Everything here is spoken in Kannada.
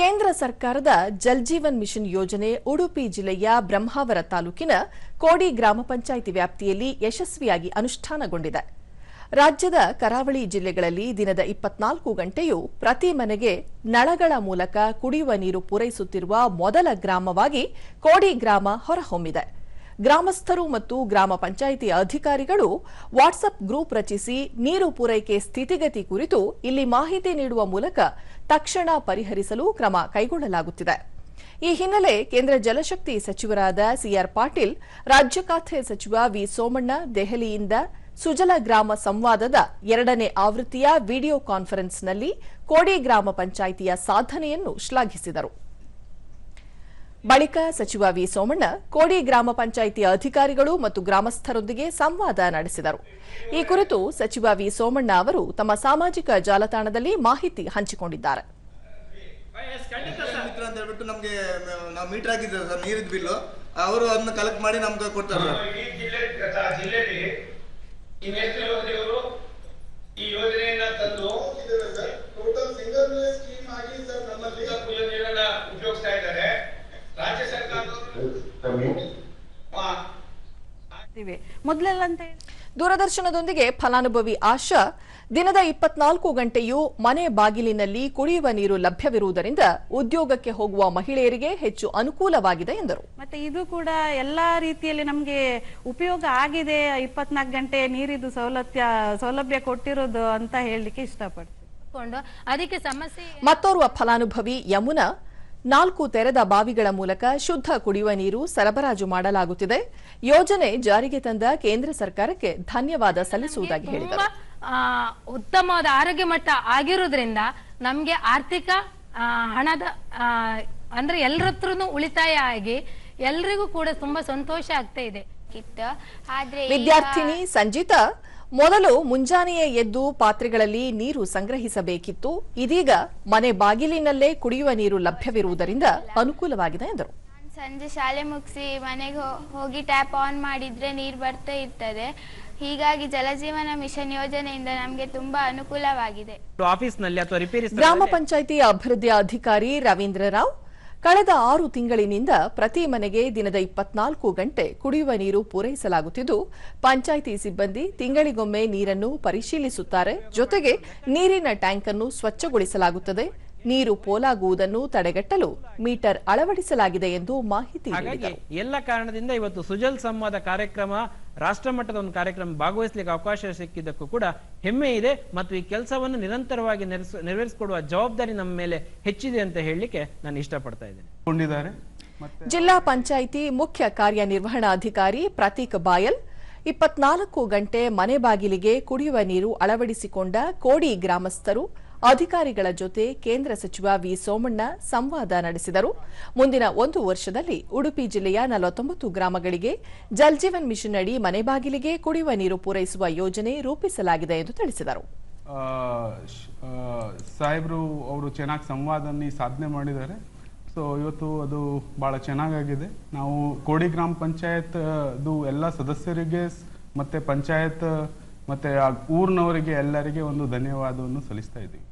ಕೇಂದ್ರ ಸರ್ಕಾರದ ಜಲ್ಜೀವನ್ ಮಿಷನ್ ಯೋಜನೆ ಉಡುಪಿ ಜಿಲ್ಲೆಯ ಬ್ರಹ್ಮಾವರ ತಾಲೂಕಿನ ಕೋಡಿ ಗ್ರಾಮ ಪಂಚಾಯಿತಿ ವ್ಯಾಪ್ತಿಯಲ್ಲಿ ಯಶಸ್ವಿಯಾಗಿ ಅನುಷ್ಠಾನಗೊಂಡಿದೆ. ರಾಜ್ಯದ ಕರಾವಳಿ ಜಿಲ್ಲೆಗಳಲ್ಲಿ ದಿನದ ಇಪ್ಪತ್ನಾಲ್ಕು ಗಂಟೆಯೂ ಪ್ರತಿ ಮನೆಗೆ ನಳಗಳ ಮೂಲಕ ಕುಡಿಯುವ ನೀರು ಪೂರೈಸುತ್ತಿರುವ ಮೊದಲ ಗ್ರಾಮವಾಗಿ ಕೋಡಿ ಗ್ರಾಮ ಹೊರಹೊಮ್ಮಿದೆ. ಗ್ರಾಮಸ್ಥರು ಮತ್ತು ಗ್ರಾಮ ಪಂಚಾಯಿತಿ ಅಧಿಕಾರಿಗಳು ವಾಟ್ಸ್ಆಪ್ ಗ್ರೂಪ್ ರಚಿಸಿ ನೀರು ಪೂರೈಕೆ ಸ್ಥಿತಿಗತಿ ಕುರಿತು ಇಲ್ಲಿ ಮಾಹಿತಿ ನೀಡುವ ಮೂಲಕ ತಕ್ಷಣ ಪರಿಹರಿಸಲು ಕ್ರಮ ಕೈಗೊಳ್ಳಲಾಗುತ್ತಿದೆ. ಈ ಹಿನ್ನೆಲೆ ಕೇಂದ್ರ ಜಲಶಕ್ತಿ ಸಚಿವರಾದ ಸಿಆರ್ ಪಾಟೀಲ್, ರಾಜ್ಯ ಖಾತೆ ಸಚಿವ ವಿ. ಸೋಮಣ್ಣ, ದೆಹಲಿಯಿಂದ ಸುಜಲ ಗ್ರಾಮ ಸಂವಾದದ ಎರಡನೇ ಆವೃತ್ತಿಯ ವಿಡಿಯೋ ಕಾನ್ಫರೆನ್ಸ್ನಲ್ಲಿ ಕೋಡಿ ಗ್ರಾಮ ಪಂಚಾಯಿತಿಯ ಸಾಧನೆಯನ್ನು ಶ್ಲಾಘಿಸಿದರು. ಬಳಿಕ ಸಚಿವ ವಿ ಸೋಮಣ್ಣ ಕೋಡಿ ಗ್ರಾಮ ಪಂಚಾಯಿತಿ ಅಧಿಕಾರಿಗಳು ಮತ್ತು ಗ್ರಾಮಸ್ಥರೊಂದಿಗೆ ಸಂವಾದ ನಡೆಸಿದರು. ಈ ಕುರಿತು ಸಚಿವ ವಿ ಸೋಮಣ್ಣ ಅವರು ತಮ್ಮ ಸಾಮಾಜಿಕ ಜಾಲತಾಣದಲ್ಲಿ ಮಾಹಿತಿ ಹಂಚಿಕೊಂಡಿದ್ದಾರೆ. ಅವರು ಅದನ್ನ ಕಲೆಕ್ಟ್ ಮಾಡಿ ನಮ್ಗೆ ಕೊಡ್ತಾರೆ ದೂರದರ್ಶನದೊಂದಿಗೆ ಫಲಾನುಭವಿ ಆಶಾ ದಿನದ ಇಪ್ಪತ್ನಾಲ್ಕು ಗಂಟೆಯೂ ಮನೆ ಬಾಗಿಲಿನಲ್ಲಿ ಕುಡಿಯುವ ನೀರು ಲಭ್ಯವಿರುವುದರಿಂದ ಉದ್ಯೋಗಕ್ಕೆ ಹೋಗುವ ಮಹಿಳೆಯರಿಗೆ ಹೆಚ್ಚು ಅನುಕೂಲವಾಗಿದೆ ಎಂದರು. ಮತ್ತೆ ಇದು ಕೂಡ ಎಲ್ಲಾ ರೀತಿಯಲ್ಲಿ ನಮಗೆ ಉಪಯೋಗ ಆಗಿದೆ. ಇಪ್ಪತ್ನಾಲ್ಕು ಗಂಟೆ ನೀರಿದು ಸೌಲಭ್ಯ ಸೌಲಭ್ಯ ಕೊಟ್ಟಿರೋದು ಅಂತ ಹೇಳಲಿಕ್ಕೆ ಇಷ್ಟಪಡ್ತೀನಿ. ಅದಕ್ಕೆ ಸಮಸ್ಯೆ ಮತ್ತೋರ್ವ ಫಲಾನುಭವಿ ಯಮುನಾ ನಾಲ್ಕು ತೆರೆದ ಬಾವಿಗಳ ಮೂಲಕ ಶುದ್ಧ ಕುಡಿಯುವ ನೀರು ಸರಬರಾಜು ಮಾಡಲಾಗುತ್ತಿದೆ. ಯೋಜನೆ ಜಾರಿಗೆ ತಂದ ಕೇಂದ್ರ ಸರ್ಕಾರಕ್ಕೆ ಧನ್ಯವಾದ ಸಲ್ಲಿಸುವುದಾಗಿ ಹೇಳಿದರು. ಉತ್ತಮವಾದ ಆರೋಗ್ಯ ಮಟ್ಟ ಆಗಿರೋದ್ರಿಂದ ನಮ್ಗೆ ಆರ್ಥಿಕ ಹಣದ ಅಂದ್ರೆ ಎಲ್ಲರತ್ರ ಉಳಿತಾಯ ಆಗಿ ಎಲ್ರಿಗೂ ಕೂಡ ತುಂಬಾ ಸಂತೋಷ ಆಗ್ತಾ ಇದೆ. ಇತ್ತು ಆದ್ರೆ ವಿದ್ಯಾರ್ಥಿನಿ ಸಂಜಿತ ಮೊದಲು ಮುಂಜಾನೆಯೇ ಎದ್ದು ಪಾತ್ರೆಗಳಲ್ಲಿ ನೀರು ಸಂಗ್ರಹಿಸಬೇಕಿತ್ತು. ಇದೀಗ ಮನೆ ಬಾಗಿಲಿನಲ್ಲೇ ಕುಡಿಯುವ ನೀರು ಲಭ್ಯವಿರುವುದರಿಂದ ಅನುಕೂಲವಾಗಿದೆ ಎಂದರು. ಸಂಜೆ ಶಾಲೆ ಮುಗಿಸಿ ಮನೆಗೆ ಹೋಗಿ ಟ್ಯಾಪ್ ಆನ್ ಮಾಡಿದ್ರೆ ನೀರು ಬರ್ತಾ ಇರ್ತದೆ. ಹೀಗಾಗಿ ಜಲಜೀವನ ಮಿಷನ್ ಯೋಜನೆಯಿಂದ ನಮಗೆ ತುಂಬಾ ಅನುಕೂಲವಾಗಿದೆ. ಆಫೀಸ್ನಲ್ಲಿ ಅಥವಾ ರಿಪೇರಿ ಗ್ರಾಮ ಪಂಚಾಯಿತಿ ಅಭಿವೃದ್ಧಿ ಅಧಿಕಾರಿ ರವೀಂದ್ರ ರಾವ್ ಕಳೆದ ಆರು ತಿಂಗಳಿನಿಂದ ಪ್ರತಿ ಮನೆಗೆ ದಿನದ ಇಪ್ಪತ್ನಾಲ್ಕು ಗಂಟೆ ಕುಡಿಯುವ ನೀರು ಪೂರೈಸಲಾಗುತ್ತಿದ್ದು, ಪಂಚಾಯಿತಿ ಸಿಬ್ಬಂದಿ ತಿಂಗಳಿಗೊಮ್ಮೆ ನೀರನ್ನು ಪರಿಶೀಲಿಸುತ್ತಾರೆ. ಜೊತೆಗೆ ನೀರಿನ ಟ್ಯಾಂಕ್ ಅನ್ನು ಸ್ವಚ್ಛಗೊಳಿಸಲಾಗುತ್ತದೆ. ನೀರು ಪೋಲಾಗುವುದನ್ನು ತಡೆಗಟ್ಟಲು ಮೀಟರ್ ಅಳವಡಿಸಲಾಗಿದೆ ಎಂದು ಮಾಹಿತಿ ಹಾಗಾಗಿ ಎಲ್ಲ ಕಾರಣದಿಂದ ಇವತ್ತು ಸುಜಲ್ ಸಂವಾದ ಕಾರ್ಯಕ್ರಮ ರಾಷ್ಟ್ರ ಮಟ್ಟದ ಒಂದು ಕಾರ್ಯಕ್ರಮ ಭಾಗವಹಿಸಲಿಕ್ಕೆ ಅವಕಾಶ ಸಿಕ್ಕಿದ್ದಕ್ಕೂ ಕೂಡ ಹೆಮ್ಮೆ ಇದೆ ಮತ್ತು ಈ ಕೆಲಸವನ್ನು ನಿರಂತರವಾಗಿ ನೆರವೇರಿಸ- ನೆರವೇರಿಸಿಕೊಡುವ ಜವಾಬ್ದಾರಿ ನಮ್ಮ ಮೇಲೆ ಹೆಚ್ಚಿದೆ ಅಂತ ಹೇಳಲಿಕ್ಕೆ ನಾನು ಇಷ್ಟಪಡ್ತಾ ಇದ್ದೇನೆ. ಜಿಲ್ಲಾ ಪಂಚಾಯಿತಿ ಮುಖ್ಯ ಕಾರ್ಯನಿರ್ವಹಣಾಧಿಕಾರಿ ಪ್ರತೀಕ್ ಬಾಯಲ್ ಇಪ್ಪತ್ನಾಲ್ಕು ಗಂಟೆ ಮನೆ ಬಾಗಿಲಿಗೆ ಕುಡಿಯುವ ನೀರು ಅಳವಡಿಸಿಕೊಂಡ ಕೋಡಿ ಗ್ರಾಮಸ್ಥರು ಅಧಿಕಾರಿಗಳ ಜೊತೆ ಕೇಂದ್ರ ಸಚಿವ ವಿ ಸೋಮಣ್ಣ ಸಂವಾದ ನಡೆಸಿದರು. ಮುಂದಿನ ಒಂದು ವರ್ಷದಲ್ಲಿ ಉಡುಪಿ ಜಿಲ್ಲೆಯ ನಲವತ್ತೊಂಬತ್ತು ಗ್ರಾಮಗಳಿಗೆ ಜಲ್ಜೀವನ್ ಮಿಷನ್ ಅಡಿ ಮನೆ ಬಾಗಿಲಿಗೆ ಕುಡಿಯುವ ನೀರು ಪೂರೈಸುವ ಯೋಜನೆ ರೂಪಿಸಲಾಗಿದೆ ಎಂದು ತಿಳಿಸಿದರು. ಸಾಹೇಬ್ರು ಅವರು ಚೆನ್ನಾಗಿ ಸಂವಾದ ಸಾಧನೆ ಮಾಡಿದ್ದಾರೆ. ಸೊ ಇವತ್ತು ಅದು ಭಾಳ ಚೆನ್ನಾಗಾಗಿದೆ. ನಾವು ಕೋಡಿ ಗ್ರಾಮ ಪಂಚಾಯತ್ ಎಲ್ಲ ಸದಸ್ಯರಿಗೆ ಮತ್ತೆ ಪಂಚಾಯತ್, ಮತ್ತೆ ಊರಿನವರಿಗೆ ಎಲ್ಲರಿಗೆ ಒಂದು ಧನ್ಯವಾದವನ್ನು ಸಲ್ಲಿಸ್ತಾ ಇದ್ದೀವಿ.